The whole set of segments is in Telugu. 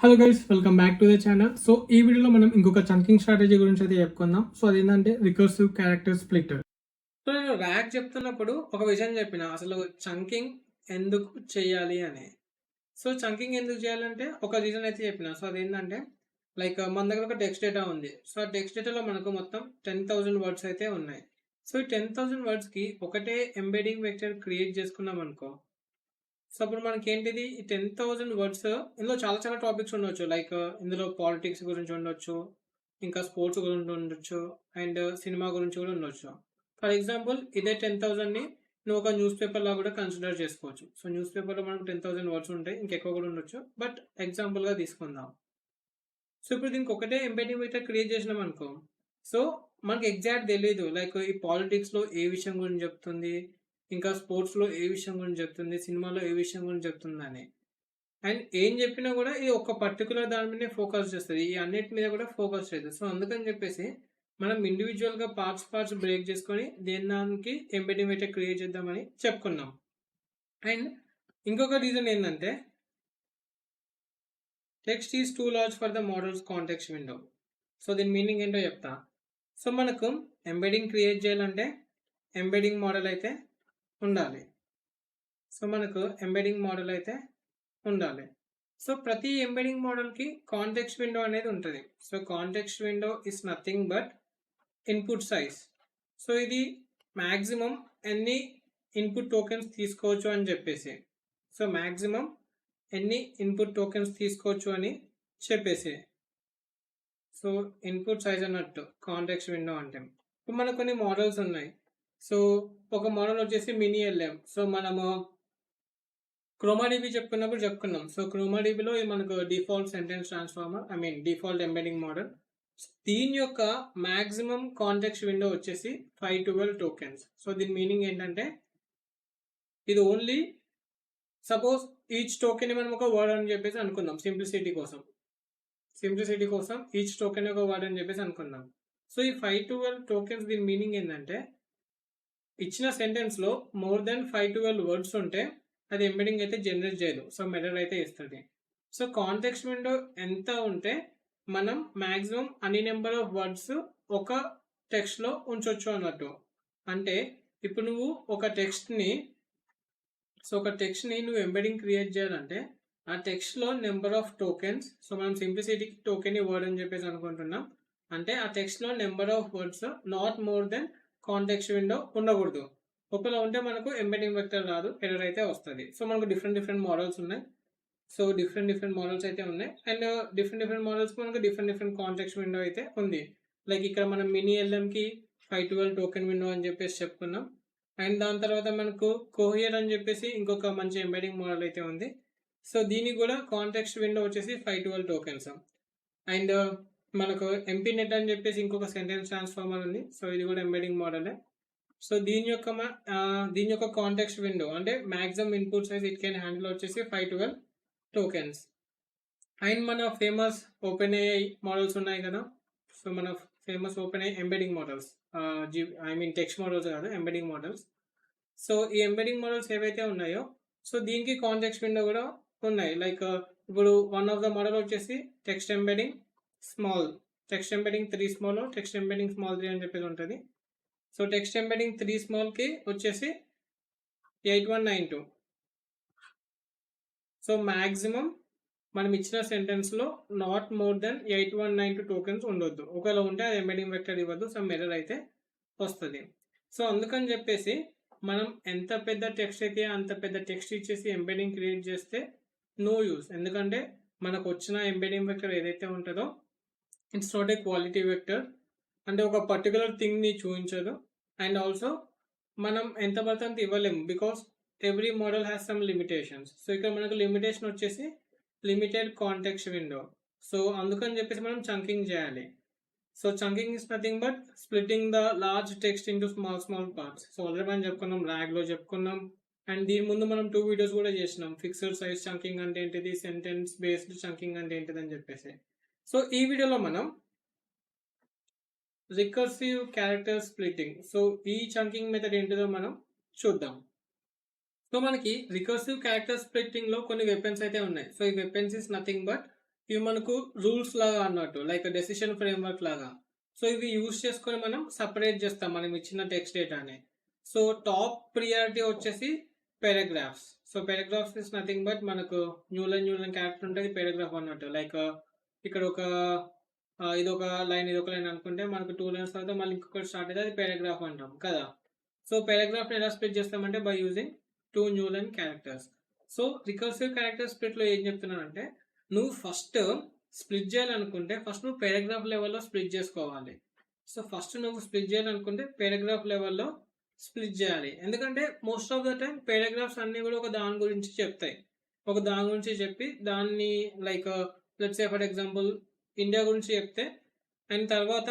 Hello guys welcome back to the channel so ఈ వీడియోలో మనం ఇంకొక చంకింగ్ స్ట్రాటజీ గురించి అయితే చెప్పుకుందాం. సో అదేంటంటే రికర్సివ్ క్యారెక్టర్ స్ప్లిట్ సో నేను ర్యాక్ చెప్తున్నప్పుడు ఒక విషయం చెప్పిన అసలు చంకింగ్ ఎందుకు చేయాలి అని. సో చంకింగ్ ఎందుకు చేయాలంటే ఒక రీజన్ అయితే చెప్పిన. సో అదేంటంటే లైక్ మన దగ్గర ఒక టెక్స్ట్ డేటా ఉంది. సో ఆ టెక్స్ట్ డేటాలో మనకు మొత్తం టెన్ థౌసండ్ వర్డ్స్ అయితే ఉన్నాయి. సో ఈ టెన్ థౌసండ్ వర్డ్స్కి ఒకటే ఎంబెడింగ్ వెక్టర్ క్రియేట్ చేసుకున్నాం అనుకో సో అప్పుడు మనకి ఏంటిది టెన్ థౌజండ్ వర్డ్స్ ఇందులో చాలా చాలా టాపిక్స్ ఉండొచ్చు. లైక్ ఇందులో పాలిటిక్స్ గురించి ఉండొచ్చు ఇంకా స్పోర్ట్స్ గురించి ఉండొచ్చు అండ్ సినిమా గురించి కూడా ఉండొచ్చు. ఫర్ ఎగ్జాంపుల్ ఇదే టెన్ థౌజండ్ని నువ్వు ఒక న్యూస్ పేపర్లా కూడా కన్సిడర్ చేసుకోవచ్చు. సో న్యూస్ పేపర్లో మనకు టెన్ థౌసండ్ వర్డ్స్ ఉంటాయి ఇంకెక్కువ కూడా ఉండొచ్చు. బట్ ఎగ్జాంపుల్గా తీసుకుందాం. సో ఇప్పుడు దీనికి ఒకటే ఎంబెడింగ్ వెక్టర్ క్రియేట్ చేసినాం అనుకో. సో మనకి ఎగ్జాక్ట్ తెలియదు లైక్ ఈ పాలిటిక్స్లో ఏ విషయం గురించి చెప్తుంది? ఇంకా స్పోర్ట్స్లో ఏ విషయం గురించి చెప్తుంది? సినిమాలో ఏ విషయం గురించి చెప్తుంది అని అండ్ ఏం చెప్పినా కూడా ఇది ఒక పర్టికులర్ దాని మీదనే ఫోకస్ చేస్తుంది. ఈ అన్నిటి మీద కూడా ఫోకస్ చేస్తుంది సో అందుకని చెప్పేసి మనం ఇండివిజువల్గా పార్ట్స్ పార్ట్స్ బ్రేక్ చేసుకొని దేని దానికి ఎంబెడింగ్ అయితే క్రియేట్ చేద్దామని చెప్పుకున్నాం. అండ్ ఇంకొక రీజన్ ఏంటంటే text is too large for the models context window. So దీని మీనింగ్ ఏంటో చెప్తా. సో మనకు ఎంబెడింగ్ క్రియేట్ చేయాలంటే ఎంబెడింగ్ మోడల్ అయితే ఉండాలి. సో మనకు ఎంబెడింగ్ మోడల్ అయితే ఉండాలి. సో ప్రతి ఎంబెడింగ్ మోడల్కి కాంటెక్స్ట్ విండో అనేది ఉంటుంది. So context window is nothing but input size. So ఇది మ్యాక్సిమం ఎన్ని ఇన్పుట్ టోకెన్స్ తీసుకోవచ్చు అని చెప్పేసి. సో మ్యాక్సిమం ఎన్ని ఇన్పుట్ టోకెన్స్ తీసుకోవచ్చు అని చెప్పేసి. సో ఇన్పుట్ సైజ్ అన్నట్టు కాంటెక్స్ట్ విండో అంటే. ఇప్పుడు మనకు కొన్ని మోడల్స్ ఉన్నాయి. సో ఒక మోడల్ వచ్చేసి మినీ ఎల్ఎం. సో మనము క్రోమాడీబీ చెప్పుకున్నప్పుడు చెప్పుకున్నాం. సో క్రోమాడీబీలో మనకు default sentence transformer I mean default embedding model. దీని యొక్క మ్యాక్సిమం కాంటెక్స్ట్ విండో వచ్చేసి ఫైవ్ ట్వెల్వ్ టోకెన్స్. సో దీని మీనింగ్ ఏంటంటే ఇది ఓన్లీ సపోజ్ ఈచ్ టోకెన్ మనం ఒక వర్డ్ అని చెప్పేసి అనుకుందాం సింప్లిసిటీ కోసం. సింప్లిసిటీ కోసం ఈచ్ టోకెన్ ఒక వర్డ్ అని చెప్పేసి అనుకుందాం. సో ఈ ఫైవ్ ట్వెల్వ్ టోకెన్స్ దీని మీనింగ్ ఏంటంటే ఇచ్చిన సెంటెన్స్లో more than five twelve words ఉంటే అది ఎంబెడింగ్ అయితే జనరేట్ చేయదు. సో మెథడ్ అయితే ఇస్తుంది. సో కాంటెక్స్ట్ విండో ఎంత ఉంటే మనం మ్యాక్సిమం అన్ని నెంబర్ ఆఫ్ వర్డ్స్ ఒక టెక్స్ట్లో ఉంచవచ్చు అన్నట్టు. అంటే ఇప్పుడు నువ్వు ఒక టెక్స్ట్ని సో ఒక టెక్స్ట్ని నువ్వు ఎంబెడింగ్ క్రియేట్ చేయాలంటే ఆ టెక్స్ట్లో నెంబర్ ఆఫ్ టోకెన్స్ సో మనం సింప్లిసిటీకి టోకెన్ వర్డ్ అని చెప్పేసి అనుకుంటున్నాం. అంటే ఆ టెక్స్ట్లో number of words not more than context window ఉండకూడదు. ఒకవేళ ఉంటే మనకు ఎంబెడింగ్ వెక్టర్ రాదు ఎర్రర్ అయితే వస్తుంది. సో మనకు డిఫరెంట్ డిఫరెంట్ మోడల్స్ ఉన్నాయి. సో డిఫరెంట్ డిఫరెంట్ మోడల్స్ అయితే ఉన్నాయి. అండ్ డిఫరెంట్ డిఫరెంట్ మోడల్స్ మనకు డిఫరెంట్ డిఫరెంట్ కాంటెక్స్ట్ విండో అయితే ఉంది. లైక్ ఇక్కడ మనం మినీ ఎల్ఎంకి ఫైవ్ ట్వెల్వ్ టోకెన్ విండో అని చెప్పేసి చెప్పుకున్నాం. అండ్ దాని తర్వాత మనకు కోహియర్ అని చెప్పేసి ఇంకొక మంచి ఎంబెడింగ్ మోడల్ అయితే ఉంది. సో దీనికి కూడా కాంటెక్స్ట్ విండో వచ్చేసి ఫైవ్ ట్వెల్వ్ టోకెన్స్ అండ్ మనకు ఎంపీ నెట్ అని చెప్పేసి ఇంకొక సెంటెన్స్ ట్రాన్స్ఫార్మర్ ఉంది. సో ఇది కూడా ఎంబెడింగ్ మోడలే సో దీని యొక్క దీని యొక్క కాంటెక్స్ట్ విండో అంటే maximum input size it can handle వచ్చేసి ఫైవ్ ట్వెల్వ్ టోకెన్స్ అండ్ మన ఫేమస్ ఓపెన్ ఏఐ మోడల్స్ ఉన్నాయి కదా. సో మన ఫేమస్ ఓపెన్ ఏ ఎంబెడింగ్ మోడల్స్ జీ ఐ మీన్ టెక్స్ట్ మోడల్స్ కాదు ఎంబెడింగ్ మోడల్స్ సో ఈ ఎంబెడింగ్ మోడల్స్ ఏవైతే ఉన్నాయో సో దీనికి కాంటెక్స్ట్ విండో కూడా ఉన్నాయి. లైక్ ఇప్పుడు వన్ ఆఫ్ ద మోడల్ వచ్చేసి text embedding small text embedding three small text embedding small three అని చెప్పేసి ఉంటుంది. సో టెక్స్ట్ ఎంబెడింగ్ త్రీ స్మాల్కి వచ్చేసి eight one nine two so maximum మనం ఇచ్చిన సెంటెన్స్లో not more than eight one nine two tokens ఉండొద్దు. ఒకవేళ ఉంటే అది ఎంబెడింగ్ వెక్టర్ ఇవ్వద్దు సో ఎర్రర్ అయితే వస్తుంది. సో అందుకని చెప్పేసి మనం ఎంత పెద్ద టెక్స్ట్ అయితే అంత పెద్ద టెక్స్ట్ ఇచ్చేసి ఎంబెడింగ్ క్రియేట్ చేస్తే నో యూస్ ఎందుకంటే మనకు వచ్చిన ఎంబెడింగ్ వెక్టర్ ఏదైతే ఉంటుందో it's not a quality vector అంటే ఒక పర్టికులర్ థింగ్ని చూపించదు. అండ్ ఆల్సో మనం ఎంత పడితే అంత ఇవ్వలేము because every model has some limitations so ఇక్కడ మనకు లిమిటేషన్ వచ్చేసి లిమిటెడ్ కాంటెక్స్ట్ విండో సో అందుకని చెప్పేసి మనం చంకింగ్ చేయాలి. So chunking is nothing but splitting the large text into small small parts so already మనం చెప్పుకున్నాం ర్యాగ్లో చెప్పుకున్నాం. అండ్ దీని ముందు మనం టూ వీడియోస్ కూడా చేసినాం. ఫిక్స్డ్ సైజ్ చంకింగ్ అంటే ఏంటిది? సెంటెన్స్ బేస్డ్ చంకింగ్ అంటే ఏంటిది అని చెప్పేసి. సో ఈ వీడియోలో మనం రికర్సివ్ క్యారెక్టర్ స్ప్లిట్టింగ్ సో ఈ చంకింగ్ మెథడ్ ఏంటిదో మనం చూద్దాం. సో మనకి రికర్సివ్ క్యారెక్టర్ స్ప్లిట్టింగ్లో కొన్ని వెపన్స్ అయితే ఉన్నాయి. సో ఈ వెపన్స్ ఇస్ నథింగ్ బట్ ఇవి మనకు రూల్స్ లాగా అన్నట్టు లైక్ డెసిషన్ ఫ్రేమ్వర్క్ లాగా. సో ఇవి యూజ్ చేసుకొని మనం సపరేట్ చేస్తాం మనం ఇచ్చిన టెక్స్ట్ డేటాని సో టాప్ ప్రియారిటీ వచ్చేసి paragraphs so paragraphs is nothing but మనకు న్యూలన్ న్యూలన్ క్యారెక్టర్ ఉంటుంది పారాగ్రాఫ్ అన్నట్టు. లైక్ ఇక్కడ ఒక ఇది ఒక లైన్ ఇది ఒక లైన్ అనుకుంటే మనకు టూ లైన్స్ తర్వాత మళ్ళీ ఇంకొకటి స్టార్ట్ అయితే అది పారాగ్రాఫ్ అంటాం కదా? సో పారాగ్రాఫ్ ఎలా స్ప్లిట్ చేస్తామంటే by using two new line characters so recursive character స్ప్లిట్లో ఏం చెప్తున్నానంటే నువ్వు ఫస్ట్ స్ప్లిట్ చేయాలనుకుంటే ఫస్ట్ నువ్వు పారాగ్రాఫ్ లెవెల్లో స్ప్లిట్ చేసుకోవాలి. సో ఫస్ట్ నువ్వు స్ప్లిట్ చేయాలనుకుంటే పారాగ్రాఫ్ లెవెల్లో స్ప్లిట్ చేయాలి. ఎందుకంటే most of the time paragraphs అన్ని కూడా ఒక దాని గురించి చెప్తాయి. ఒక దాని గురించి చెప్పి దాన్ని like let's say for example India గురించి చెప్తే అండ్ తర్వాత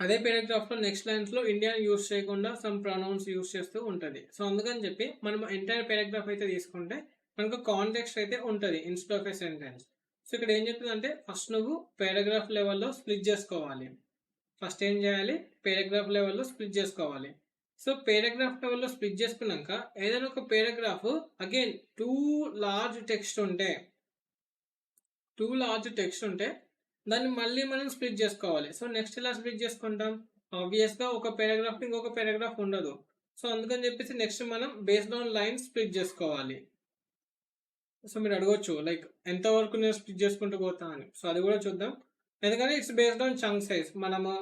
అదే పేరాగ్రాఫ్లో నెక్స్ట్ లైన్స్లో ఇండియాని యూస్ చేయకుండా సమ్ ప్రొనౌన్స్ యూస్ చేస్తూ ఉంటుంది. సో అందుకని చెప్పి మనం ఎంటైర్ పేరాగ్రాఫ్ అయితే తీసుకుంటే మనకు కాంటెక్స్ట్ అయితే ఉంటుంది instead of a sentence so ఇక్కడ ఏం చెప్తుందంటే ఫస్ట్ నువ్వు పేరాగ్రాఫ్ లెవెల్లో స్ప్లిట్ చేసుకోవాలి. ఫస్ట్ ఏం చేయాలి? పేరాగ్రాఫ్ లెవెల్లో స్ప్లిట్ చేసుకోవాలి. సో పేరాగ్రాఫ్ లెవెల్లో స్ప్లిట్ చేసుకున్నాక ఏదైనా ఒక paragraph again too large text ఉంటే టూ లార్జ్ టెక్స్ట్ ఉంటే దాన్ని మళ్ళీ మనం స్ప్లిట్ చేసుకోవాలి. సో నెక్స్ట్ ఎలా స్ప్లిట్ చేసుకుంటాం? ఆబ్వియస్గా ఒక పారాగ్రాఫ్ ఇంకొక పారాగ్రాఫ్ ఉండదు. సో అందుకని చెప్పేసి నెక్స్ట్ మనం బేస్డ్ ఆన్ లైన్ స్ప్లిట్ చేసుకోవాలి. సో మీరు అడగొచ్చు లైక్ ఎంత వరకు నేను స్ప్లిట్ చేసుకుంటూ పోతా అని. సో అది కూడా చూద్దాం. ఎందుకంటే it's based on chunk size. మనము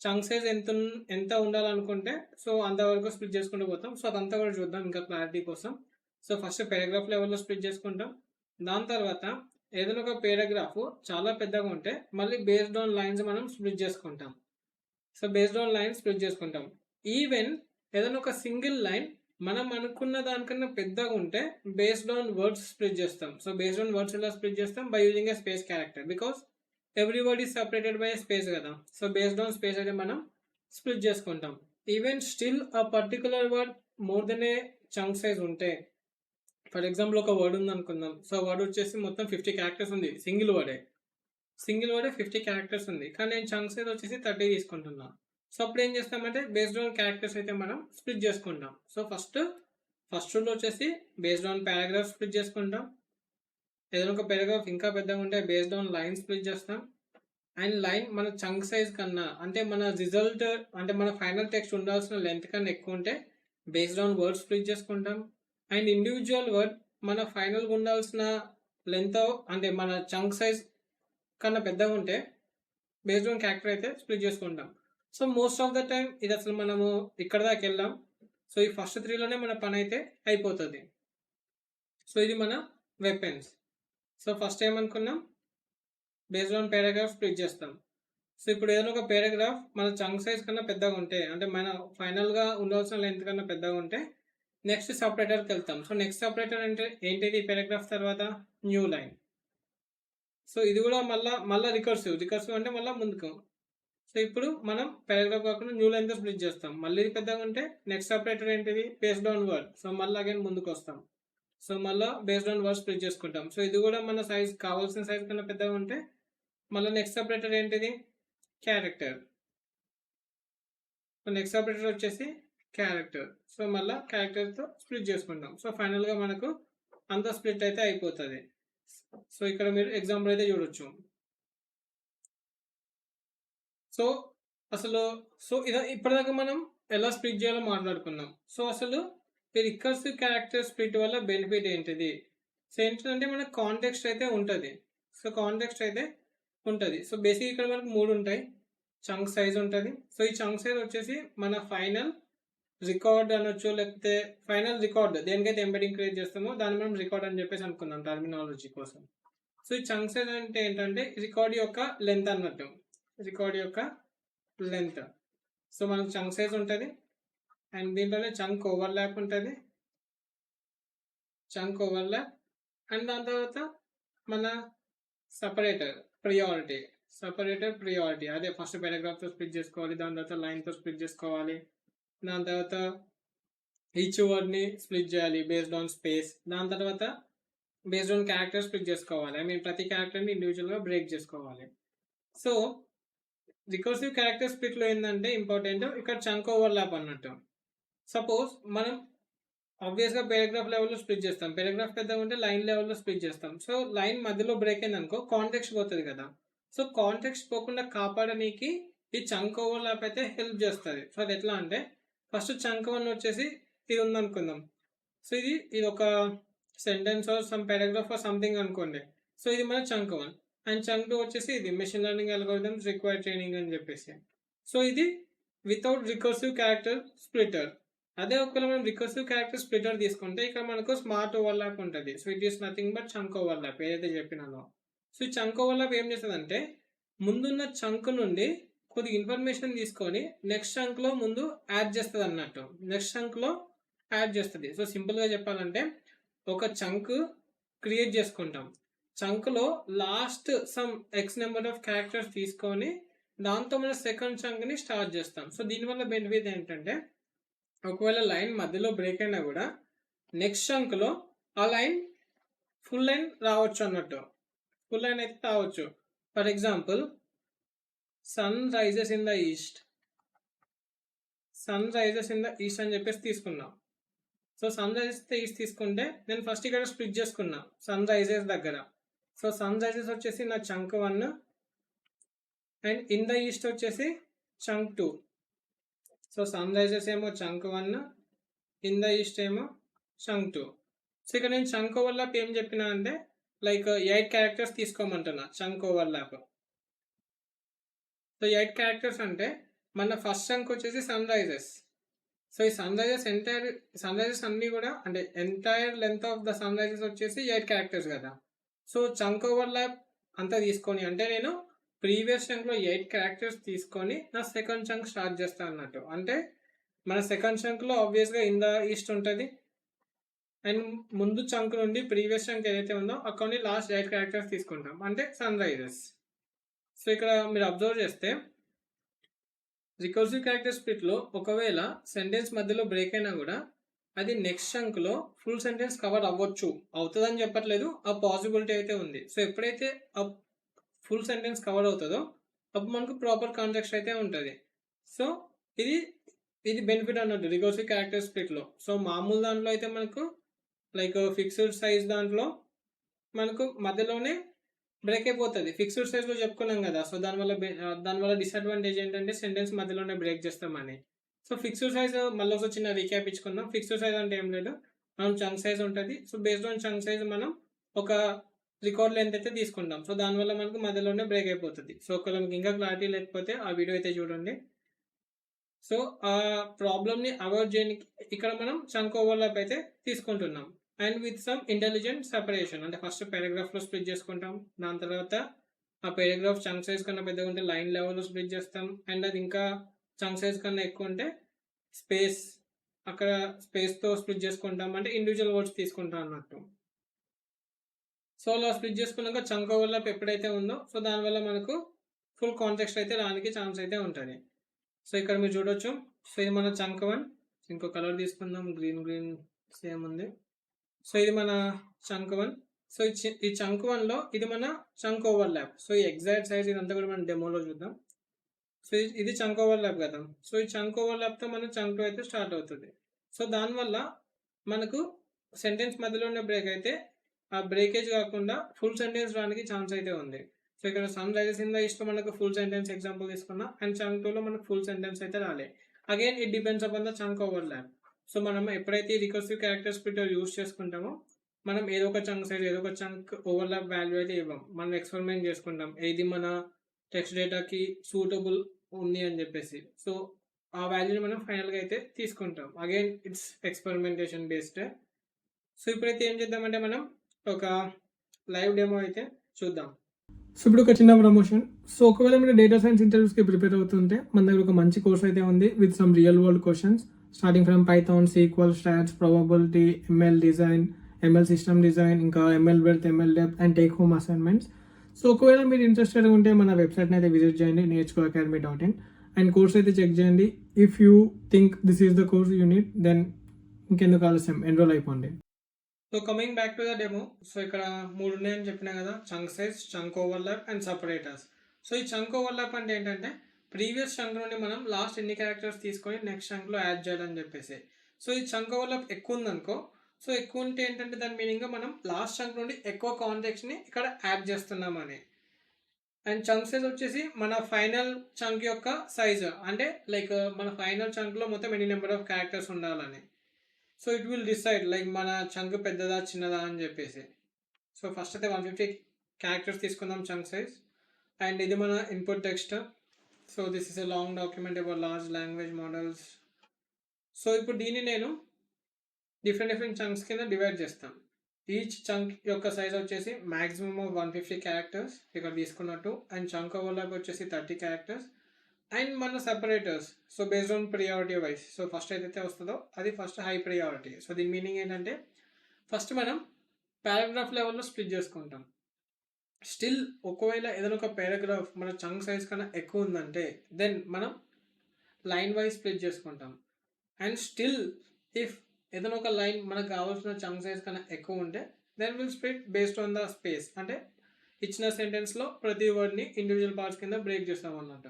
చంక్ సైజ్ ఎంత ఎంత ఉండాలనుకుంటే సో అంతవరకు స్ప్లిట్ చేసుకుంటూ పోతాం. సో అదంతా కూడా చూద్దాం ఇంకా క్లారిటీ కోసం. సో ఫస్ట్ పారాగ్రాఫ్ లెవెల్లో స్ప్లిట్ చేసుకుంటాం. దాని తర్వాత ఏదైనా ఒక పేరాగ్రాఫ్ చాలా పెద్దగా ఉంటే మళ్ళీ బేస్డ్ ఆన్ లైన్స్ మనం స్ప్లిట్ చేసుకుంటాం. So based on lines split చేసుకుంటాం. ఈవెన్ ఏదైనా ఒక సింగిల్ లైన్ మనం అనుకున్న దానికన్నా పెద్దగా ఉంటే బేస్డ్ ఆన్ వర్డ్స్ స్ప్లిట్ చేస్తాం. సో బేస్డ్ ఆన్ వర్డ్స్ ఎలా స్ప్లిట్ చేస్తాం? By using a space character because every word is separated by space కదా. సో బేస్డ్ ఆన్ స్పేస్ అయితే మనం స్ప్లిట్ చేసుకుంటాం. ఈవెన్ స్టిల్ ఆ particular word more than a chunk size ఉంటే ఫర్ ఎగ్జాంపుల్ ఒక వర్డ్ ఉంది అనుకుందాం సో వర్డ్ వచ్చేసి మొత్తం ఫిఫ్టీ క్యారెక్టర్స్ ఉంది. సింగిల్ వర్డే. సింగిల్ వర్డే ఫిఫ్టీ క్యారెక్టర్స్ ఉంది. కానీ నేను చంక్స్ సైజ్ వచ్చేసి థర్టీ తీసుకుంటున్నా. సో అప్పుడు ఏం చేస్తామంటే బేస్డ్ ఆన్ క్యారెక్టర్స్ అయితే మనం స్ప్లిట్ చేసుకుంటాం. సో ఫస్ట్ ఫస్ట్ రూల్ వచ్చేసి బేస్డ్ ఆన్ పారాగ్రాఫ్ స్ప్లిట్ చేసుకుంటాం. ఏదైనా ఒక పారాగ్రాఫ్ ఇంకా పెద్దగా ఉంటే బేస్డ్ ఆన్ లైన్ స్ప్లిట్ చేస్తాం. అండ్ లైన్ మన చంక్ సైజ్ కన్నా అంటే మన రిజల్ట్ అంటే మన ఫైనల్ టెక్స్ట్ ఉండాల్సిన లెంత్ కన్నా ఎక్కువ ఉంటే బేస్డ్ ఆన్ వర్డ్ స్ప్లిట్ చేసుకుంటాం. అండ్ ఇండివిజువల్ వర్డ్ మన ఫైనల్గా ఉండాల్సిన లెంత్ అంటే మన చంక్ సైజ్ కన్నా పెద్దగా ఉంటే బేస్డ్ ఆన్ క్యారెక్టర్ అయితే స్ప్లిట్ చేసుకుంటాం. So most of the time ఇది అసలు మనము ఇక్కడ దాకా వెళ్ళాం. సో ఈ ఫస్ట్ త్రీలోనే మన పని అయితే అయిపోతుంది. సో ఇది మన వెపన్స్ సో ఫస్ట్ ఏమనుకున్నాం? బేస్డ్ ఆన్ పేరాగ్రాఫ్ స్ప్లిట్ చేస్తాం. సో ఇప్పుడు ఏదైనా ఒక పేరాగ్రాఫ్ మన చంక్ సైజ్ కన్నా పెద్దగా ఉంటే అంటే మన ఫైనల్గా ఉండాల్సిన లెంత్ కన్నా పెద్దగా ఉంటే నెక్స్ట్ సపరేటర్కి వెళ్తాం. సో నెక్స్ట్ సపరేటర్ అంటే ఏంటిది? పారాగ్రాఫ్ తర్వాత న్యూ లైన్ సో ఇది కూడా మళ్ళీ మళ్ళీ రికర్సివ్ రికర్సివ్ అంటే మళ్ళీ ముందుకు. సో ఇప్పుడు మనం పారాగ్రాఫ్ కాకుండా న్యూ లైన్తో స్ప్లిట్ చేస్తాం. మళ్ళీ ఇది పెద్దగా ఉంటే నెక్స్ట్ సపరేటర్ ఏంటిది? బేస్డ్ ఆన్ వర్డ్ సో మళ్ళీ అగైన్ ముందుకు వస్తాం. సో మళ్ళీ బేస్డ్ ఆన్ వర్డ్ స్ప్లిట్ చేసుకుంటాం. సో ఇది కూడా మన సైజ్ కావాల్సిన సైజ్ కన్నా పెద్దగా ఉంటే మళ్ళీ నెక్స్ట్ సపరేటర్ ఏంటిది? క్యారెక్టర్ నెక్స్ట్ సపరేటర్ వచ్చేసి క్యారెక్టర్ సో మళ్ళీ క్యారెక్టర్తో స్ప్లిట్ చేసుకుంటాం. సో ఫైనల్గా మనకు అంత స్ప్లిట్ అయితే అయిపోతుంది. సో ఇక్కడ మీరు ఎగ్జాంపుల్ అయితే చూడొచ్చు. సో అసలు సో ఇద ఇప్పటిదాకా మనం ఎలా స్ప్లిట్ చేయాలో మాట్లాడుకున్నాం. సో అసలు ఈ రికర్సివ్ క్యారెక్టర్ స్ప్లిట్ వల్ల బెనిఫిట్ ఏంటిది? సో ఏంటంటే మనకు కాంటెక్స్ట్ అయితే ఉంటుంది. సో కాంటెక్స్ట్ అయితే ఉంటుంది. సో బేసిక్ ఇక్కడ మనకు మూడు ఉంటాయి. చంక్ సైజ్ ఉంటుంది. సో ఈ చంక్ సైజ్ వచ్చేసి మన ఫైనల్ రికార్డ్ అనొచ్చు లేకపోతే ఫైనల్ రికార్డ్ దేనికైతే ఎంబెడింగ్ క్రియేట్ చేస్తామో దాన్ని మనం రికార్డ్ అని చెప్పేసి అనుకుందాం టర్మినాలజీ కోసం. సో ఈ చంక్స్ అంటే ఏంటంటే రికార్డ్ యొక్క లెంత్ అన్నట్టు. రికార్డ్ యొక్క లెంత్ సో మనకు చంక్ సైజ్ ఉంటుంది. అండ్ దీంట్లోనే చంక్ ఓవర్లాప్ ఉంటుంది. Chunk overlap. అండ్ దాని తర్వాత మన సపరేటర్ ప్రియారిటీ. Separator priority. అదే ఫస్ట్ పారాగ్రాఫ్తో స్ప్లిట్ చేసుకోవాలి దాని తర్వాత లైన్తో స్ప్లిట్ చేసుకోవాలి. దాని తర్వాత ఈచ్ వర్డ్ని స్ప్లిట్ చేయాలి బేస్డ్ ఆన్ స్పేస్ దాని తర్వాత బేస్డ్ ఆన్ క్యారెక్టర్ స్ప్లిట్ చేసుకోవాలి. ఐ మీన్ ప్రతి క్యారెక్టర్ని ఇండివిజువల్గా బ్రేక్ చేసుకోవాలి. సో రికర్సివ్ క్యారెక్టర్ స్ప్లిట్లో ఏంటంటే ఇంపార్టెంట్ ఇక్కడ చంక్ ఓవర్లాప్ అన్నట్టు. సపోజ్ మనం ఆబ్వియస్గా పారాగ్రాఫ్ లెవెల్లో స్ప్లిట్ చేస్తాం. పారాగ్రాఫ్ పెద్దగా ఉంటే లైన్ లెవెల్లో స్ప్లిట్ చేస్తాం. సో లైన్ మధ్యలో బ్రేక్ అయింది అనుకో కాంటెక్స్ట్ పోతుంది కదా. సో కాంటెక్స్ట్ పోకుండా కాపాడడానికి ఈ చంక్ ఓవర్లాప్ అయితే హెల్ప్ చేస్తుంది. సో అది ఎట్లా అంటే ఫస్ట్ చంక్ వన్ వచ్చేసి ఇది ఉందనుకుందాం. సో ఇది ఇది ఒక sentence or some paragraph or something అనుకోండి. సో ఇది మన chunk one and chunk two వచ్చేసి ఇది machine learning algorithms require training అని చెప్పేసి. సో ఇది వితౌట్ రికర్సివ్ క్యారెక్టర్ స్ప్లిటర్ అదే ఒకవేళ మనం రికర్సివ్ క్యారెక్టర్ స్ప్లిటర్ తీసుకుంటే ఇక్కడ మనకు స్మార్ట్ ఓవర్లాప్ ఉంటుంది. So it is nothing but chunk overlap ఏదైతే చెప్పినానో. సో ఈ చంక్ ఓవర్లాప్ ఏం చేస్తుందంటే ముందున్న చంక్ నుండి కొద్ది ఇన్ఫర్మేషన్ తీసుకొని నెక్స్ట్ అంక్లో ముందు యాడ్ చేస్తుంది అన్నట్టు. నెక్స్ట్ అంక్లో యాడ్ చేస్తుంది. సో సింపుల్గా చెప్పాలంటే ఒక చంక్ క్రియేట్ చేసుకుంటాం. చంక్లో last some X number of characters తీసుకొని దాంతో మన సెకండ్ చంక్ని స్టార్ట్ చేస్తాం. సో దీనివల్ల బెనిఫిట్ ఏంటంటే ఒకవేళ లైన్ మధ్యలో బ్రేక్ అయినా కూడా నెక్స్ట్ చంక్లో ఆ లైన్ ఫుల్ లైన్ రావచ్చు అన్నట్టు. ఫుల్ లైన్ అయితే రావచ్చు. For example sun rises in the east sun rises in the east అని చెప్పేసి తీసుకున్నాం. సో సన్ రైజెస్ ఈస్ట్ తీసుకుంటే నేను ఫస్ట్ ఇక్కడ స్ప్లిట్ చేసుకున్నా. సన్ రైజెస్ దగ్గర. సో సన్ రైజెస్ వచ్చేసి నా chunk one and in the east వచ్చేసి chunk two so sun rises ఏమో chunk one in the east ఏమో చంక్ టూ సో ఇక్కడ నేను చంక్ ఓవర్లాప్ ఏం చెప్పినా అంటే like eight characters తీసుకోమంటున్నా chunk overlap so eight characters అంటే మన ఫస్ట్ చంక్ వచ్చేసి సన్ రైజెస్ సో ఈ sun rises entire sun rises అన్నీ కూడా అంటే entire length of the sun rises వచ్చేసి ఎయిట్ క్యారెక్టర్స్ కదా. సో చంక్ ఓవర్ ల్యాప్ అంతా తీసుకొని అంటే నేను ప్రీవియస్ చంక్లో ఎయిట్ క్యారెక్టర్స్ తీసుకొని నా సెకండ్ చంక్ స్టార్ట్ చేస్తాను అన్నట్టు. అంటే మన సెకండ్ చంక్లో ఆబ్వియస్గా ఇన్ ద ఈస్ట్ ఉంటుంది. అండ్ ముందు చంక్ నుండి ప్రీవియస్ చంక్ ఏదైతే ఉందో అక్కడ నుండి లాస్ట్ ఎయిట్ క్యారెక్టర్స్ తీసుకుంటాం. అంటే సన్ రైజెస్ సో ఇక్కడ మీరు అబ్జర్వ్ చేస్తే రికర్సివ్ క్యారెక్టర్ స్ప్లిట్లో ఒకవేళ సెంటెన్స్ మధ్యలో బ్రేక్ అయినా కూడా అది నెక్స్ట్ చంక్లో ఫుల్ సెంటెన్స్ కవర్ అవ్వచ్చు. అవుతుందని చెప్పట్లేదు ఆ పాసిబిలిటీ అయితే ఉంది. సో ఎప్పుడైతే ఆ ఫుల్ సెంటెన్స్ కవర్ అవుతుందో అప్పుడు మనకు ప్రాపర్ కాంటెక్స్ట్ అయితే ఉంటుంది. సో ఇది ఇది బెనిఫిట్ అన్నట్టు రికర్సివ్ క్యారెక్టర్ స్ప్లిట్లో. సో మామూలు దాంట్లో అయితే మనకు లైక్ ఫిక్స్డ్ సైజ్ దాంట్లో మనకు మధ్యలోనే బ్రేక్ అయిపోతుంది. ఫిక్స్డ్ సైజ్లో చెప్పుకున్నాం కదా. సో దానివల్ల దానివల్ల డిసడ్వాంటేజ్ ఏంటంటే సెంటెన్స్ మధ్యలోనే బ్రేక్ చేస్తామని. సో ఫిక్స్డ్ సైజ్ మళ్ళీ ఒకసారి చిన్న రీక్యాప్ ఇచ్చుకుందాం. ఫిక్స్డ్ సైజ్ అంటే ఏం లేదు. మనం చంక్ సైజ్ ఉంటుంది. So based on chunk size మనం ఒక రికార్డ్ లెంత్ అయితే తీసుకుంటాం సో దానివల్ల మనకు మధ్యలోనే బ్రేక్ అయిపోతుంది. సో ఒకవేళ మీకు ఇంకా క్లారిటీ లేకపోతే ఆ వీడియో అయితే చూడండి. సో ఆ ప్రాబ్లమ్ని అవాయిడ్ చేయడానికి ఇక్కడ మనం చంక్ ఓవర్లాప్ అయితే తీసుకుంటున్నాం. And with some intelligent separation అంటే ఫస్ట్ పారాగ్రాఫ్లో స్ప్లిట్ చేసుకుంటాం. దాని తర్వాత ఆ పారాగ్రాఫ్ చంక్ సైజ్ కన్నా పెద్దగా ఉంటే లైన్ లెవెల్లో స్ప్లిట్ చేస్తాం. అండ్ అది ఇంకా చంక్ సైజ్ కన్నా ఎక్కువ ఉంటే స్పేస్ అక్కడ స్పేస్తో స్ప్లిట్ చేసుకుంటాం. అంటే ఇండివిజువల్ వర్డ్స్ తీసుకుంటాం అన్నట్టు. సో అలా స్ప్లిట్ చేసుకున్నాక చంక్ ఓవర్లాప్ ఎప్పుడైతే ఉందో సో దానివల్ల మనకు ఫుల్ కాంటెక్స్ట్ అయితే రానికి ఛాన్స్ అయితే ఉంటుంది. సో ఇక్కడ మీరు చూడొచ్చు. సో ఇది మన చంక్ వన్ ఇంకో కలర్ తీసుకుందాం. గ్రీన్ గ్రీన్ సేమ్ ఉంది. సో ఇది మన చంక్ వన్ సో ఈ చంక్ వన్లో ఇది మన చంక్ ఓవర్ ల్యాప్ సో ఈ ఎగ్జాక్ట్ సైజ్ ఇదంతా కూడా మనం డెమోలో చూద్దాం. సో ఇది- ఇది చంక్ ఓవర్ ల్యాప్ కదా. సో ఈ చంక్ ఓవర్ ల్యాప్తో మన చంక్ అయితే స్టార్ట్ అవుతుంది. సో దానివల్ల మనకు సెంటెన్స్ మధ్యలో ఉండే బ్రేక్ అయితే ఆ బ్రేకేజ్ కాకుండా ఫుల్ సెంటెన్స్ రానికి ఛాన్స్ అయితే ఉంది. సో ఇక్కడ sun rises in the east మనకు ఫుల్ సెంటెన్స్ ఎగ్జాంపుల్ తీసుకున్నా అండ్ చంక్ టూలో మనకు ఫుల్ సెంటెన్స్ అయితే రాలే. Again it depends upon the chunk overlap so మనం ఎప్పుడైతే రికర్సివ్ క్యారెక్టర్ స్ప్లిటర్ యూస్ చేసుకుంటామో మనం ఏదో ఒక చంక్ సైజ్ ఏదో ఒక చంక్ ఓవర్లాప్ వాల్యూ అయితే ఇవ్వం. మనం ఎక్స్పెరిమెంట్ చేసుకుంటాం. ఏది మన టెక్స్ట్ డేటాకి సూటబుల్ ఉంది అని చెప్పేసి. సో ఆ వాల్యూని మనం ఫైనల్గా అయితే తీసుకుంటాం. Again it's experimentation based so ఇప్పుడైతే ఏం చేద్దామంటే మనం ఒక లైవ్ డెమో అయితే చూద్దాం. సో ఇప్పుడు ఒక చిన్న ప్రమోషన్ సో ఒకవేళ మీరు డేటా సైన్స్ ఇంటర్వ్యూస్కి ప్రిపేర్ అవుతుంటే మన దగ్గర ఒక మంచి కోర్స్ అయితే ఉంది with some real world questions starting from Python SQL stats probability ML design ML system design ఇంకా ML breadth ML depth and take home assignments so ఒకవేళ మీరు ఇంట్రెస్టెడ్ ఉంటే మన వెబ్సైట్ని అయితే విజిట్ చేయండి Nerchuko academy dot in and course అయితే చెక్ చేయండి. If you think this is the course you need then ఇంకెందుకు ఆలస్యం? ఎన్రోల్ అయిపోండి. So coming back to the demo so ఇక్కడ మూడు ఉన్నాయని చెప్పినా కదా. Chunk size chunk overlap and separators so ఈ చంక్ ఓవర్లాప్ అంటే ఏంటంటే ప్రీవియస్ చంక్ నుండి మనం లాస్ట్ ఎన్ని క్యారెక్టర్స్ తీసుకొని నెక్స్ట్ చంక్లో యాడ్ చేయాలని చెప్పేసి. సో ఈ చంక్ వల్ల ఎక్కువ ఉందనుకో సో ఎక్కువ ఉంటే ఏంటంటే దాని మీనింగ్ మనం లాస్ట్ చంక్ నుండి ఎక్కువ కాంటాక్ట్స్ని ఇక్కడ యాడ్ చేస్తున్నామని. అండ్ చంక్ సైజ్ వచ్చేసి మన ఫైనల్ చంక్ యొక్క సైజ్ అంటే లైక్ మన ఫైనల్ చంక్లో మొత్తం ఎన్ని నెంబర్ ఆఫ్ క్యారెక్టర్స్ ఉండాలని. So it will decide like మన చంక్ పెద్దదా చిన్నదా అని చెప్పేసి. సో ఫస్ట్ అయితే వన్ ఫిఫ్టీ క్యారెక్టర్స్ తీసుకుందాం చంక్ సైజ్ అండ్ ఇది మన input text so this is a long document about large language models. So ఇప్పుడు దీన్ని నేను డిఫరెంట్ డిఫరెంట్ చంక్స్ కింద డివైడ్ చేస్తాను. ఈచ్ చంక్ యొక్క సైజ్ వచ్చేసి maximum of one fifty characters ఇక్కడ తీసుకున్నట్టు అండ్ చంక్ ఓవర్లాప్ వచ్చేసి థర్టీ క్యారెక్టర్స్ అండ్ మన separators so based on priority wise so first ఏదైతే వస్తుందో అది ఫస్ట్ హై ప్రియారిటీ సో దీని మీనింగ్ ఏంటంటే ఫస్ట్ మనం పారాగ్రాఫ్ లెవెల్లో స్ప్లిట్ చేసుకుంటాం. స్టిల్ ఒకవేళ ఏదైనా ఒక పారాగ్రాఫ్ మన చంక్ సైజ్ కన్నా ఎక్కువ ఉందంటే దెన్ మనం లైన్ వైజ్ స్ప్లిట్ చేసుకుంటాం. అండ్ స్టిల్ ఇఫ్ ఏదైనా ఒక లైన్ మనకు కావాల్సిన చంక్ సైజ్ కన్నా ఎక్కువ ఉంటే then will split based on the space అంటే ఇచ్చిన సెంటెన్స్లో ప్రతి వర్డ్ని ఇండివిజువల్ పార్ట్స్ కింద బ్రేక్ చేస్తాం అన్నమాట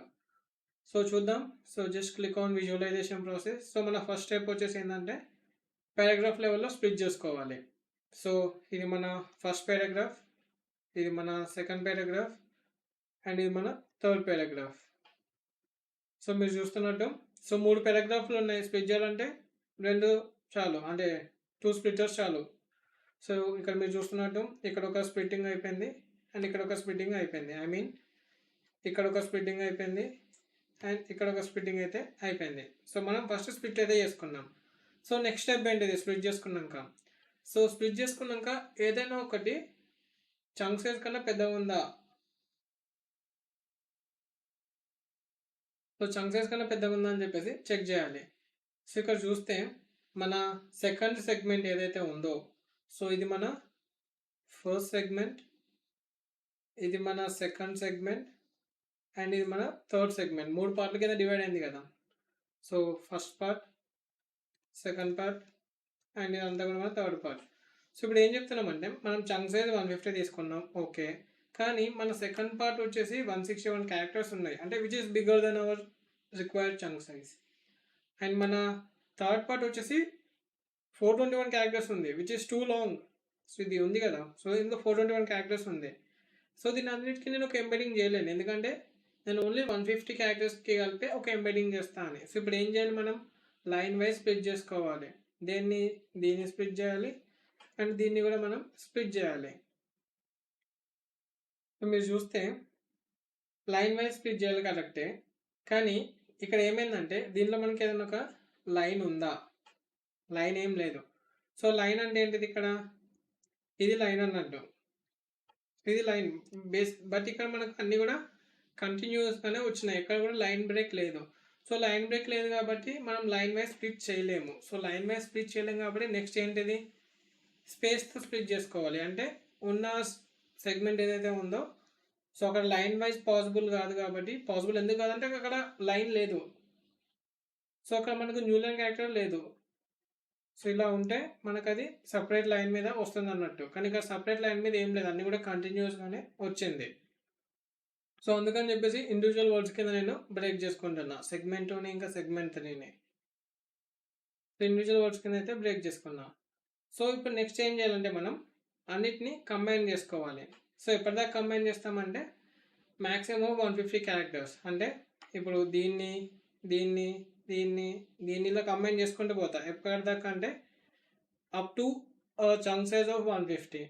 సో చూద్దాం. So just click on visualization process so మన ఫస్ట్ స్టెప్ వచ్చేసి ఏంటంటే పారాగ్రాఫ్ లెవెల్లో స్ప్లిట్ చేసుకోవాలి. సో ఇది మన ఫస్ట్ పారాగ్రాఫ్ ఇది మన సెకండ్ పారాగ్రాఫ్ అండ్ ఇది మన థర్డ్ పారాగ్రాఫ్ సో మీరు చూస్తున్నట్టు సో మూడు పారాగ్రాఫ్లు ఉన్నాయి. స్ప్లిట్ చేయాలంటే రెండు చాలు. అంటే టూ స్ప్లిటర్స్ చాలు. సో ఇక్కడ మీరు చూస్తున్నట్టు ఇక్కడ ఒక స్ప్లిట్టింగ్ అయిపోయింది అండ్ ఇక్కడ ఒక స్ప్లిట్టింగ్ అయిపోయింది. ఐ మీన్ ఇక్కడ ఒక స్ప్లిట్టింగ్ అయిపోయింది అండ్ ఇక్కడ ఒక స్ప్లిట్టింగ్ అయితే అయిపోయింది. సో మనం ఫస్ట్ స్ప్లిట్ అయితే చేసుకున్నాం. సో నెక్స్ట్ స్టెప్ ఏంటిది? స్ప్లిట్ చేసుకున్నాక. సో స్ప్లిట్ చేసుకున్నాక ఏదైనా ఒకటి చంక్ సైజ్ కన్నా పెద్దగా ఉందా? సో చంక్ సైజ్ కన్నా పెద్దగా ఉందా అని చెప్పేసి చెక్ చేయాలి. సో ఇక్కడ చూస్తే మన సెకండ్ సెగ్మెంట్ ఏదైతే ఉందో సో ఇది మన ఫస్ట్ సెగ్మెంట్ ఇది మన సెకండ్ సెగ్మెంట్ అండ్ ఇది మన థర్డ్ సెగ్మెంట్ మూడు పార్ట్ల కింద డివైడ్ అయింది కదా. So first part second part and ఇదంతా కూడా మన థర్డ్ పార్ట్ సో ఇప్పుడు ఏం చెప్తున్నామంటే మనం చంక్ సైజ్ వన్ ఫిఫ్టీ తీసుకున్నాం ఓకే కానీ మన సెకండ్ పార్ట్ వచ్చేసి వన్ సిక్స్టీ వన్ క్యారెక్టర్స్ ఉన్నాయి. అంటే which is bigger than our required chunk size and మన థర్డ్ పార్ట్ వచ్చేసి ఫోర్ ట్వంటీ వన్ క్యారెక్టర్స్ ఉంది which is too long so ఇది ఉంది కదా. సో ఇందులో ఫోర్ ట్వంటీ వన్ క్యారెక్టర్స్ ఉంది. సో దీని అన్నిటికీ నేను ఒక ఎంబెడింగ్ చేయలేను. ఎందుకంటే నేను ఓన్లీ వన్ ఫిఫ్టీ క్యారెక్టర్స్కి కలిపి ఒక ఎంబెడింగ్ చేస్తాను సో ఇప్పుడు ఏం చేయాలి మనం? లైన్ వైజ్ స్ప్లిట్ చేసుకోవాలి. దేన్ని దీన్ని స్ప్లిట్ చేయాలి? అండ్ దీన్ని కూడా మనం స్ప్లిట్ చేయాలి. మీరు చూస్తే లైన్ వైజ్ స్ప్లిట్ చేయాలి కరెక్టే. కానీ ఇక్కడ ఏమైందంటే దీనిలో మనకి ఏదైనా ఒక లైన్ ఉందా? లైన్ ఏం లేదు. సో లైన్ అంటే ఏంటిది ఇక్కడ? ఇది లైన్ అన్నట్టు. ఇది లైన్ బేస్ బట్ ఇక్కడ మనకు అన్నీ కూడా కంటిన్యూస్గానే వచ్చినాయి. ఎక్కడ కూడా లైన్ బ్రేక్ లేదు. సో లైన్ బ్రేక్ లేదు కాబట్టి మనం లైన్ వైజ్ స్ప్లిట్ చేయలేము. సో లైన్ వైజ్ స్ప్లిట్ చేయలేము కాబట్టి నెక్స్ట్ ఏంటిది? స్పేస్తో స్ప్లిట్ చేసుకోవాలి. అంటే ఉన్న సెగ్మెంట్ ఏదైతే ఉందో సో అక్కడ లైన్ వైజ్ పాసిబుల్ కాదు కాబట్టి పాసిబుల్ ఎందుకు కాదంటే అక్కడ లైన్ లేదు. సో అక్కడ మనకు న్యూ లైన్ క్యారెక్టర్ లేదు. సో ఇలా ఉంటే మనకు అది సపరేట్ లైన్ మీద వస్తుంది అన్నట్టు. కానీ ఇక్కడ సపరేట్ లైన్ మీద ఏం లేదు. అన్నీ కూడా కంటిన్యూస్గానే వచ్చింది. సో అందుకని చెప్పేసి ఇండివిజువల్ వర్డ్స్ కింద నేను బ్రేక్ చేసుకుంటున్నా. సెగ్మెంట్ని ఇంకా సెగ్మెంట్ త్రీని ఇండివిజువల్ వర్డ్స్ కింద అయితే బ్రేక్ చేసుకున్నాను సో ఇప్పుడు నెక్స్ట్ ఏం చేయాలంటే మనం అన్నిటిని కంబైన్ చేసుకోవాలి. సో ఎప్పటిదాకా కంబైన్ చేస్తామంటే మ్యాక్సిమం వన్ ఫిఫ్టీ క్యారెక్టర్స్ అంటే ఇప్పుడు దీన్ని దీన్ని దీన్ని దీనిలో కంబైన్ చేసుకుంటూ పోతా. ఎప్పటిదాకా అంటే up to chunk size of one fifty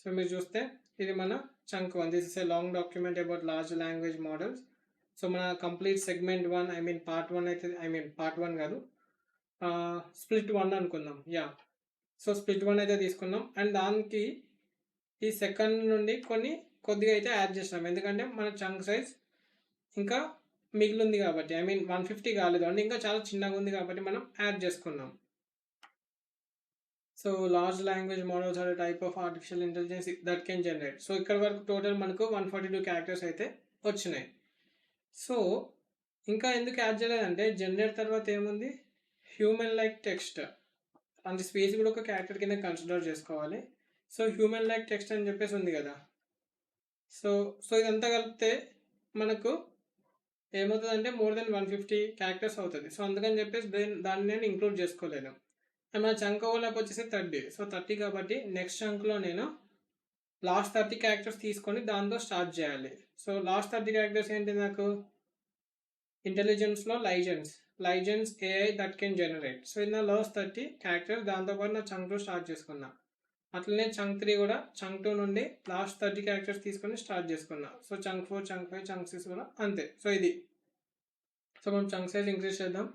so మీరు చూస్తే ఇది మన chunk one this is a long document about large language models so మన complete segment one I mean part one అయితే ఐ మీన్ పార్ట్ వన్ కాదు. స్ప్లిట్ వన్ అనుకుందాం. యా సో స్ప్లిట్ వన్ అయితే తీసుకున్నాం అండ్ దానికి ఈ సెకండ్ నుండి కొన్ని కొద్దిగా అయితే యాడ్ చేసినాం ఎందుకంటే మన చంక్ సైజ్ ఇంకా మిగిలింది కాబట్టి ఐ మీన్ వన్ ఫిఫ్టీ కాలేదు. అండ్ ఇంకా చాలా చిన్నగా ఉంది కాబట్టి మనం యాడ్ చేసుకున్నాం. So large language models are type of artificial intelligence that can generate so ఇక్కడ వరకు టోటల్ మనకు వన్ ఫార్టీ టూ క్యారెక్టర్స్ అయితే వచ్చినాయి. సో ఇంకా ఎందుకు యాడ్ చేయలేదంటే జనరేట్ తర్వాత ఏముంది? హ్యూమన్ లైక్ టెక్స్ట్ అంటే స్పేస్ కూడా ఒక క్యారెక్టర్ కింద కన్సిడర్ చేసుకోవాలి. సో హ్యూమన్ లైక్ టెక్స్ట్ అని చెప్పేసి ఉంది కదా. సో సో ఇదంతా కలిపితే మనకు ఏమవుతుందంటే more than one fifty characters అవుతుంది. సో అందుకని చెప్పేసి దేన్- దాన్ని నేను ఇంక్లూడ్ చేసుకోలేను. మన చంక్ ఓవర్లాప్ వచ్చేసి థర్టీ సో థర్టీ కాబట్టి నెక్స్ట్ చంక్లో నేను లాస్ట్ థర్టీ క్యారెక్టర్స్ తీసుకొని దాంతో స్టార్ట్ చేయాలి. సో లాస్ట్ థర్టీ క్యారెక్టర్స్ ఏంటి నాకు? ఇంటెలిజెన్స్లో లైజెన్స్ లైజెన్స్ AI that can generate so ఇది నా లవ్స్ థర్టీ క్యారెక్టర్ దాంతోపాటు నా చంక్ టూ స్టార్ట్ చేసుకున్నా. అట్లనే చంక్ త్రీ కూడా చంక్ టూ నుండి లాస్ట్ థర్టీ క్యారెక్టర్స్ తీసుకొని స్టార్ట్ చేసుకున్నా. So chunk four chunk five chunk six కూడా అంతే. సో ఇది. సో మనం చంక్ సైజ్ ఇంక్రీజ్ చేద్దాం.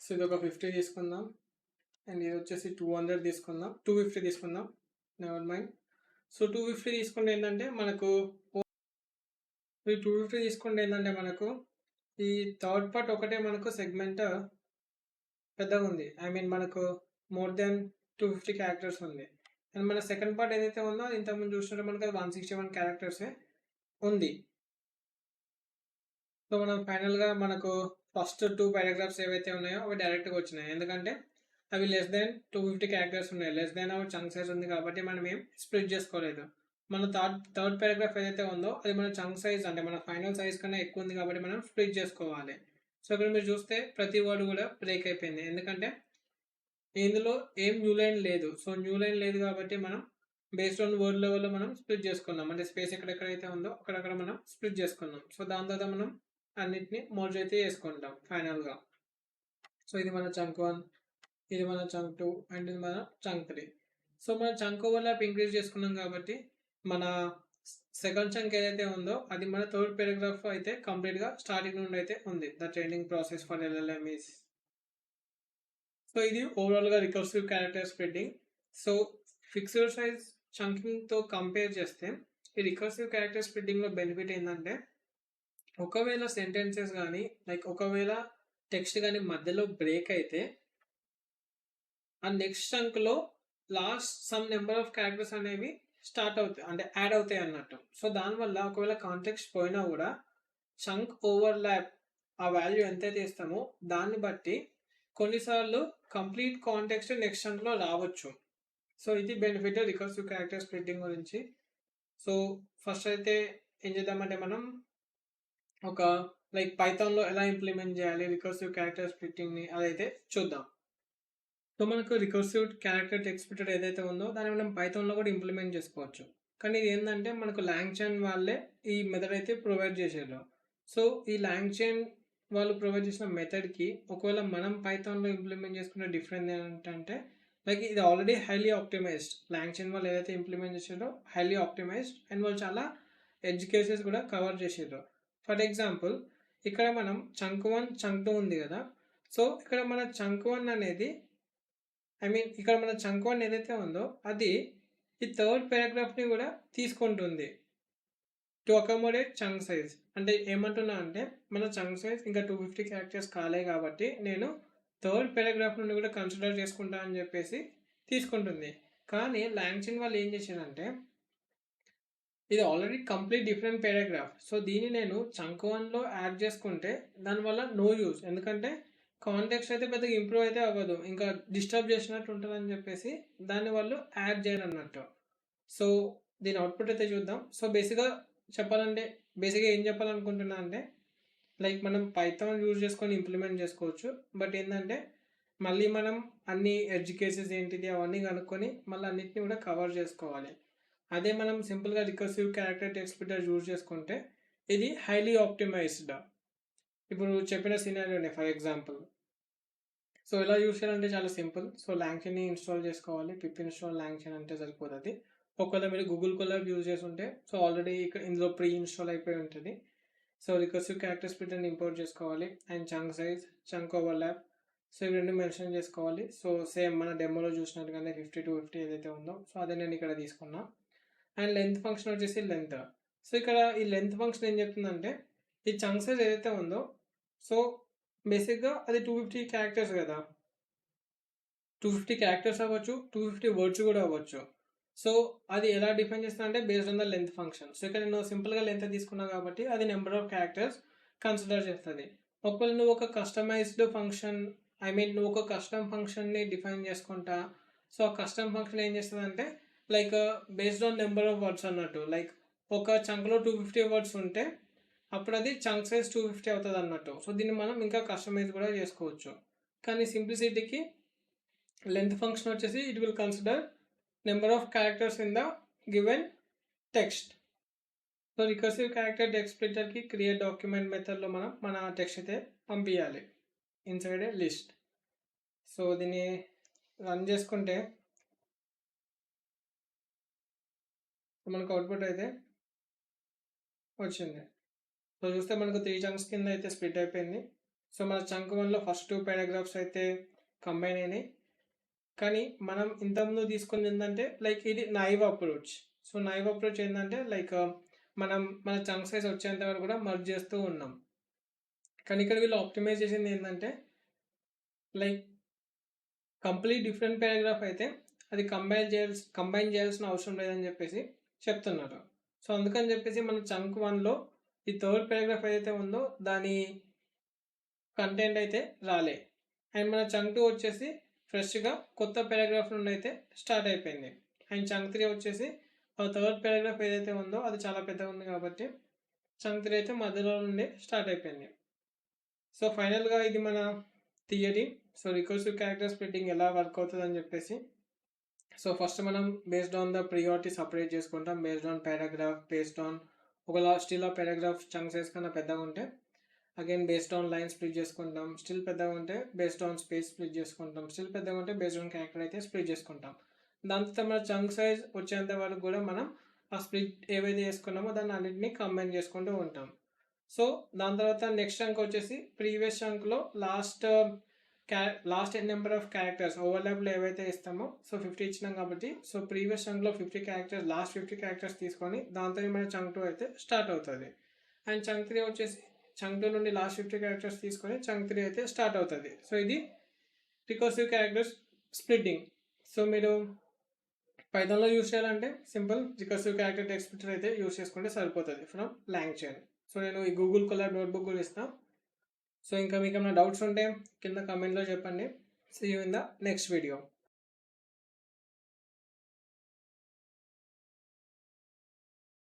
సో ఇది ఒక ఫిఫ్టీ తీసుకుందాం. అండ్ ఇది వచ్చేసి టూ హండ్రెడ్ తీసుకుందాం. టూ ఫిఫ్టీ తీసుకుందాం. Never mind so two fifty తీసుకుంటే ఏంటంటే మనకు టూ ఫిఫ్టీ తీసుకుంటే ఏంటంటే మనకు ఈ థర్డ్ పార్ట్ ఒకటే మనకు సెగ్మెంట్ పెద్దగా ఉంది. ఐ మీన్ మనకు more than two fifty characters ఉంది. అండ్ మన సెకండ్ పార్ట్ ఏదైతే ఉందో అది ఇంతకుముందు చూసినట్టు మనకు అది వన్ సిక్స్టీ వన్ క్యారెక్టర్సే ఉంది. సో మనం ఫైనల్గా మనకు ఫస్ట్ టూ పారాగ్రాఫ్స్ ఏవైతే ఉన్నాయో అవి డైరెక్ట్గా వచ్చినాయి. ఎందుకంటే అవి less than two fifty characters ఉన్నాయి. లెస్ దెన్ అవి చంక్ సైజ్ ఉంది కాబట్టి మనం ఏం స్ప్లిట్ చేసుకోలేదు. మన థర్డ్ థర్డ్ పారాగ్రాఫ్ ఏదైతే ఉందో అది మన చంక్ సైజ్ అంటే మన ఫైనల్ సైజ్ కన్నా ఎక్కువ ఉంది కాబట్టి మనం స్ప్లిట్ చేసుకోవాలి. సో ఇక్కడ మీరు చూస్తే ప్రతి వర్డ్ కూడా బ్రేక్ అయిపోయింది. ఎందుకంటే ఇందులో ఏం న్యూ లైన్ లేదు. సో న్యూ లైన్ లేదు కాబట్టి మనం బేస్డ్ ఆన్ వర్డ్ లెవెల్లో మనం స్ప్లిట్ చేసుకున్నాం. అంటే స్పేస్ ఎక్కడెక్కడైతే ఉందో అక్కడక్కడ మనం స్ప్లిట్ చేసుకున్నాం. సో దాని తర్వాత మనం అన్నిటిని మోర్జ్ అయితే చేసుకుంటాం ఫైనల్గా సో ఇది మన చంక్ వన్ ఇది మన చంక్ టూ అండ్ ఇది మన చంక్ త్రీ సో మన చంక్ ఓవర్లాప్ ఇంక్రీజ్ చేసుకున్నాం కాబట్టి మన సెకండ్ చంక్ ఏదైతే ఉందో అది మన థర్డ్ పారాగ్రాఫ్ అయితే కంప్లీట్గా స్టార్టింగ్ నుండి అయితే ఉంది. The training process for LLM is so ఇది ఓవరాల్గా recursive character splitting so fixed size చంకింగ్తో compare చేస్తే ఈ రికర్సివ్ క్యారెక్టర్ స్ప్రెడ్డింగ్లో బెనిఫిట్ ఏంటంటే ఒకవేళ సెంటెన్సెస్ కానీ లైక్ ఒకవేళ టెక్స్ట్ కానీ మధ్యలో బ్రేక్ అయితే ఆ next చంక్లో last some number of characters అనేవి స్టార్ట్ అవుతాయి అంటే యాడ్ అవుతాయి అన్నట్టు. సో దానివల్ల ఒకవేళ కాంటెక్స్ట్ పోయినా కూడా చంక్ ఓవర్ ల్యాప్ ఆ వాల్యూ ఎంతైతే ఇస్తామో దాన్ని బట్టి కొన్నిసార్లు కంప్లీట్ కాంటెక్స్ట్ నెక్స్ట్ చంక్లో రావచ్చు. సో ఇది బెనిఫిట్ రికర్సివ్ క్యారెక్టర్ స్ప్లిట్టింగ్ గురించి. సో ఫస్ట్ అయితే ఏం చేద్దామంటే మనం ఒక లైక్ పైథాన్లో ఎలా ఇంప్లిమెంట్ చేయాలి? రికర్సివ్ క్యారెక్టర్ స్ప్లిట్టింగ్ని అదైతే చూద్దాం. సో మనకు రికర్సివ్ క్యారెక్టర్ ఎక్స్పెక్టెడ్ ఏదైతే ఉందో దాన్ని మనం పైథాన్లో కూడా ఇంప్లిమెంట్ చేసుకోవచ్చు. కానీ ఇది ఏంటంటే మనకు లాంగ్ చైన్ వాళ్ళే ఈ మెథడ్ అయితే ప్రొవైడ్ చేశారు. సో ఈ లాంగ్ చైన్ వాళ్ళు ప్రొవైడ్ చేసిన మెథడ్కి ఒకవేళ మనం పైథాన్లో ఇంప్లిమెంట్ చేసుకున్న డిఫరెన్స్ ఏంటంటే లైక్ ఇది already highly optimized LangChain వాళ్ళు ఏదైతే ఇంప్లిమెంట్ చేశారో హైలీ ఆప్టిమైజ్డ్ అండ్ వాళ్ళు చాలా ఎడ్జ్ కేసెస్ కూడా కవర్ చేసారు ఫర్ ఎగ్జాంపుల్ ఇక్కడ మనం చంక్ వన్ చంక్ టూ ఉంది కదా. సో ఇక్కడ మన చంక్ వన్ అనేది ఐ మీన్ ఇక్కడ మన చంక్ వన్ ఏదైతే ఉందో అది ఈ థర్డ్ పారాగ్రాఫ్ని కూడా తీసుకుంటుంది. టు అకామోడేట్ చంక్ సైజ్ అంటే ఏమంటున్నా అంటే మన చంక్ సైజ్ ఇంకా టూ ఫిఫ్టీ క్యారెక్టర్స్ కాలే కాబట్టి నేను థర్డ్ పారాగ్రాఫ్ నుండి కూడా కన్సిడర్ చేసుకుంటా అని చెప్పేసి తీసుకుంటుంది. కానీ లాంగ్చిన్ వాళ్ళు ఏం చేశారంటే ఇది already complete different paragraph so దీన్ని నేను చంక్ వన్లో యాడ్ చేసుకుంటే దానివల్ల నో యూస్ ఎందుకంటే కాంటెక్స్ట్ అయితే పెద్దగా ఇంప్రూవ్ అయితే అవ్వదు. ఇంకా డిస్టర్బ్ చేసినట్టు ఉంటుందని చెప్పేసి దాన్ని వాళ్ళు యాడ్ చేయరు అన్నట్టు సో దీని అవుట్పుట్ అయితే చూద్దాం. సో బేసిక్గా చెప్పాలంటే బేసిక్గా ఏం చెప్పాలనుకుంటున్నా అంటే లైక్ మనం పైథాన్ యూజ్ చేసుకొని ఇంప్లిమెంట్ చేసుకోవచ్చు. బట్ ఏంటంటే మళ్ళీ మనం అన్ని ఎడ్జ్ కేసెస్ ఏంటిది అవన్నీ కనుక్కొని మళ్ళీ అన్నిటిని కూడా కవర్ చేసుకోవాలి. అదే మనం సింపుల్గా రికర్సివ్ క్యారెక్టర్ ఎక్స్పెక్టర్ యూజ్ చేసుకుంటే ఇది హైలీ ఆప్టిమైజ్డ్ ఇప్పుడు చెప్పిన సినారియోనే ఫర్ ఎగ్జాంపుల్ సో ఎలా యూజ్ చేయాలంటే చాలా సింపుల్ సో ల్యాంక్షన్ని ఇన్స్టాల్ చేసుకోవాలి. పిప్ ఇన్స్టాల్ ల్యాంక్షన్ అంటే సరిపోతుంది ఒకవేళ మీరు గూగుల్ కొలాబ్ యూజ్ చేసి ఉంటే సో ఆల్రెడీ ఇక్కడ ఇందులో ప్రీ ఇన్స్టాల్ అయిపోయి ఉంటుంది. సో రికర్సివ్ క్యారెక్టర్ స్ప్లిట్ని ఇంపోర్ట్ చేసుకోవాలి. And chunk size chunk overlap so ఇవి రెండు మెన్షన్ చేసుకోవాలి. సో సేమ్ మన డెమోలో చూసినట్టుగానే ఫిఫ్టీ టు ఫిఫ్టీ ఏదైతే ఉందో సో అదే నేను ఇక్కడ తీసుకున్నా. అండ్ లెంత్ ఫంక్షన్ వచ్చేసి లెంత్ సో ఇక్కడ ఈ లెంత్ ఫంక్షన్ ఏం చెప్తుందంటే ఈ చంక్ సైజ్ ఏదైతే ఉందో సో బేసిక్గా అది టూ ఫిఫ్టీ క్యారెక్టర్స్ కదా. టూ ఫిఫ్టీ క్యారెక్టర్స్ అవ్వచ్చు టూ ఫిఫ్టీ వర్డ్స్ కూడా అవ్వచ్చు. సో అది ఎలా డిఫైన్ చేస్తా అంటే based on the length function. So ఇక్కడ నేను సింపుల్గా లెంత్ తీసుకున్నా కాబట్టి అది నెంబర్ ఆఫ్ క్యారెక్టర్స్ కన్సిడర్ చేస్తుంది. ఒకవేళ నువ్వు ఒక కస్టమైజ్డ్ ఫంక్షన్ ఐ మీన్ నువ్వు ఒక కస్టమ్ ఫంక్షన్ని డిఫైన్ చేసుకుంటా సో ఆ కస్టమ్ ఫంక్షన్ ఏం చేస్తుంది అంటే like based on number of words అన్నట్టు. లైక్ ఒక చంక్లో టూ ఫిఫ్టీ వర్డ్స్ ఉంటే అప్పుడు అది చంక్ సైజ్ టూ ఫిఫ్టీ అవుతుంది అన్నట్టు సో దీన్ని మనం ఇంకా కస్టమైజ్ కూడా చేసుకోవచ్చు. కానీ సింప్లిసిటీకి లెంత్ ఫంక్షన్ వచ్చేసి it will consider number of characters in the given text so recursive character text స్ప్లిట్టర్కి create document మెథడ్లో మనం మన టెక్స్ట్ అయితే పంపించాలి ఇన్సైడ్ ఏ లిస్ట్ సో దీన్ని రన్ చేసుకుంటే మనకు అవుట్పుట్ అయితే వచ్చింది. సో చూస్తే మనకు త్రీ చంక్స్ కింద అయితే స్ప్లిట్ అయిపోయింది. సో మన చంక్ వన్లో ఫస్ట్ టూ పారాగ్రాఫ్స్ అయితే కంబైన్ అయినాయి. కానీ మనం ఇంతకుముందు తీసుకుంది ఏంటంటే లైక్ ఇది naive approach so naive approach ఏంటంటే లైక్ uh, మనం మన చంక్ సైజ్ వచ్చేంత వరకు కూడా మర్జ్ చేస్తూ ఉన్నాం. కానీ ఇక్కడ వీళ్ళు ఆప్టిమైజ్ చేసింది ఏంటంటే లైక్ కంప్లీట్ డిఫరెంట్ పారాగ్రాఫ్ అయితే అది కంబైన్ చేయాల్సి కంబైన్ చేయాల్సిన అవసరం లేదని చెప్పేసి చెప్తున్నారు. సో అందుకని చెప్పేసి మన చంక్ వన్లో ఈ థర్డ్ పారాగ్రాఫ్ ఏదైతే ఉందో దాని కంటెంట్ అయితే రాలే. అండ్ మన చంక్ టూ వచ్చేసి ఫ్రెష్గా కొత్త పారాగ్రాఫ్ నుండి అయితే స్టార్ట్ అయిపోయింది. అండ్ చంక్ త్రీ వచ్చేసి ఆ థర్డ్ పారాగ్రాఫ్ ఏదైతే ఉందో అది చాలా పెద్దగా ఉంది కాబట్టి చంక్ త్రీ అయితే మధ్యలో నుండి స్టార్ట్ అయిపోయింది. సో ఫైనల్గా ఇది మన theory so recursive character splitting ఎలా వర్క్ అవుతుంది అని చెప్పేసి. సో ఫస్ట్ మనం based on the priority separate చేసుకుంటాం. Based on paragraph based on ఒకవేళ స్టిల్ ఆ పారాగ్రాఫ్ చంక్ సైజ్ కన్నా పెద్దగా ఉంటే again based on line split చేసుకుంటాం. స్టిల్ పెద్దగా ఉంటే బేస్డ్ ఆన్ స్పేస్ స్ప్లిట్ చేసుకుంటాం. స్టిల్ పెద్దగా ఉంటే బేస్డ్ ఆన్ క్యారెక్టర్ అయితే స్ప్లిట్ చేసుకుంటాం. దాంతో మన చంక్ సైజ్ వచ్చేంత వరకు కూడా మనం ఆ స్ప్లిట్ ఏవైతే చేసుకున్నామో దాన్ని అన్నింటినీ కంబైన్ చేసుకుంటూ ఉంటాం. సో దాని తర్వాత నెక్స్ట్ చంక్ వచ్చేసి ప్రీవియస్ చంక్లో లాస్ట్ క్యా లాస్ట్ నెంబర్ ఆఫ్ క్యారెక్టర్స్ ఓవర్లాప్లో ఏవైతే ఇస్తామో సో ఫిఫ్టీ ఇచ్చినాం కాబట్టి so previous చంక్లో fifty characters last fifty characters తీసుకొని దాంతో మన చంక్ టూ అయితే స్టార్ట్ అవుతుంది. అండ్ చంక్ త్రీ వచ్చేసి చంక్ టూ నుండి లాస్ట్ ఫిఫ్టీ క్యారెక్టర్స్ తీసుకొని చంక్ త్రీ అయితే స్టార్ట్ అవుతుంది. సో ఇది రికర్సివ్ క్యారెక్టర్స్ స్ప్లిట్టింగ్ సో మీరు పైథాన్లో యూస్ చేయాలంటే సింపుల్ రికర్సివ్ క్యారెక్టర్ టెక్స్ట్ అయితే యూస్ చేసుకుంటే సరిపోతుంది ఫ్రమ్ లాంగ్ చైన్ సో నేను ఈ గూగుల్ కలర్ నోట్బుక్ కూడా ఇస్తాను సో ఇంకా మీకు ఏమైనా డౌట్స్ ఉంటే కింద కమెంట్లో చెప్పండి. See you in the next video